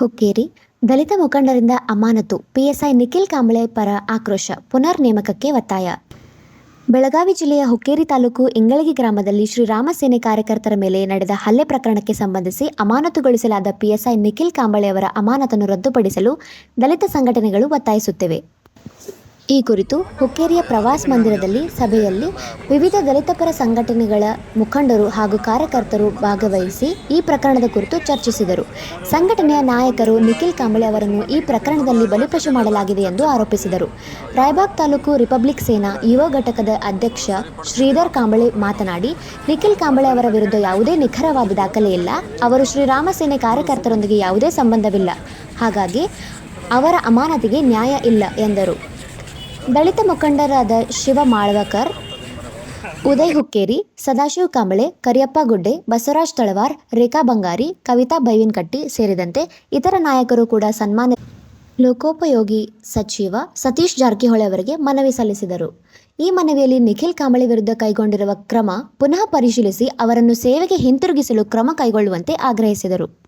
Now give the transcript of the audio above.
ಹುಕ್ಕೇರಿ. ದಲಿತ ಮುಖಂಡರಿಂದ ಅಮಾನತು. ಪಿಎಸ್ಐ ನಿಖಿಲ್ ಕಾಂಬಳೆ ಪರ ಆಕ್ರೋಶ. ಪುನರ್ ನೇಮಕಕ್ಕೆ ಒತ್ತಾಯ. ಬೆಳಗಾವಿ ಜಿಲ್ಲೆಯ ಹುಕ್ಕೇರಿ ತಾಲೂಕು ಇಂಗಳಗಿ ಗ್ರಾಮದಲ್ಲಿ ಶ್ರೀರಾಮ ಸೇನೆ ಕಾರ್ಯಕರ್ತರ ಮೇಲೆ ನಡೆದ ಹಲ್ಲೆ ಪ್ರಕರಣಕ್ಕೆ ಸಂಬಂಧಿಸಿ ಅಮಾನತುಗೊಳಿಸಲಾದ ಪಿಎಸ್ಐ ನಿಖಿಲ್ ಕಾಂಬಳೆ ಅವರ ಅಮಾನತನ್ನು ರದ್ದುಪಡಿಸಲು ದಲಿತ ಸಂಘಟನೆಗಳು ಒತ್ತಾಯಿಸುತ್ತಿವೆ. ಈ ಕುರಿತು ಹುಕ್ಕೇರಿಯ ಪ್ರವಾಸ ಮಂದಿರದಲ್ಲಿ ಸಭೆಯಲ್ಲಿ ವಿವಿಧ ದಲಿತ ಪರ ಸಂಘಟನೆಗಳ ಮುಖಂಡರು ಹಾಗೂ ಕಾರ್ಯಕರ್ತರು ಭಾಗವಹಿಸಿ ಈ ಪ್ರಕರಣದ ಕುರಿತು ಚರ್ಚಿಸಿದರು. ಸಂಘಟನೆಯ ನಾಯಕರು ನಿಖಿಲ್ ಕಾಂಬಳೆ ಅವರನ್ನು ಈ ಪ್ರಕರಣದಲ್ಲಿ ಬಲಿಪಶು ಮಾಡಲಾಗಿದೆ ಎಂದು ಆರೋಪಿಸಿದರು. ರಾಯಬಾಗ್ ತಾಲೂಕು ರಿಪಬ್ಲಿಕ್ ಸೇನಾ ಯುವ ಘಟಕದ ಅಧ್ಯಕ್ಷ ಶ್ರೀಧರ್ ಕಾಂಬಳೆ ಮಾತನಾಡಿ, ನಿಖಿಲ್ ಕಾಂಬಳೆ ಅವರ ವಿರುದ್ಧ ಯಾವುದೇ ನಿಖರವಾದ ದಾಖಲೆ ಇಲ್ಲ. ಅವರು ಶ್ರೀರಾಮ ಸೇನೆ ಕಾರ್ಯಕರ್ತರೊಂದಿಗೆ ಯಾವುದೇ ಸಂಬಂಧವಿಲ್ಲ. ಹಾಗಾಗಿ ಅವರ ಅಮಾನತಿಗೆ ನ್ಯಾಯ ಇಲ್ಲ ಎಂದರು. ದಲಿತ ಮುಖಂಡರಾದ ಶಿವ ಮಾಳ್ವಕರ್, ಉದಯ್ ಹುಕ್ಕೇರಿ, ಸದಾಶಿವ ಕಂಬಳೆ, ಕರಿಯಪ್ಪ ಗುಡ್ಡೆ, ಬಸವರಾಜ್ ತಳವಾರ್, ರೇಖಾ ಬಂಗಾರಿ, ಕವಿತಾ ಬೈವಿನಕಟ್ಟಿ ಸೇರಿದಂತೆ ಇತರ ನಾಯಕರು ಕೂಡ ಸನ್ಮಾನ ಲೋಕೋಪಯೋಗಿ ಸಚಿವ ಸತೀಶ್ ಜಾರಕಿಹೊಳಿ ಅವರಿಗೆ ಮನವಿ ಸಲ್ಲಿಸಿದರು. ಈ ಮನವಿಯಲ್ಲಿ ನಿಖಿಲ್ ಕಾಂಬಳೆ ವಿರುದ್ಧ ಕೈಗೊಂಡಿರುವ ಕ್ರಮ ಪುನಃ ಪರಿಶೀಲಿಸಿ ಅವರನ್ನು ಸೇವೆಗೆ ಹಿಂತಿರುಗಿಸಲು ಕ್ರಮ ಕೈಗೊಳ್ಳುವಂತೆ ಆಗ್ರಹಿಸಿದರು.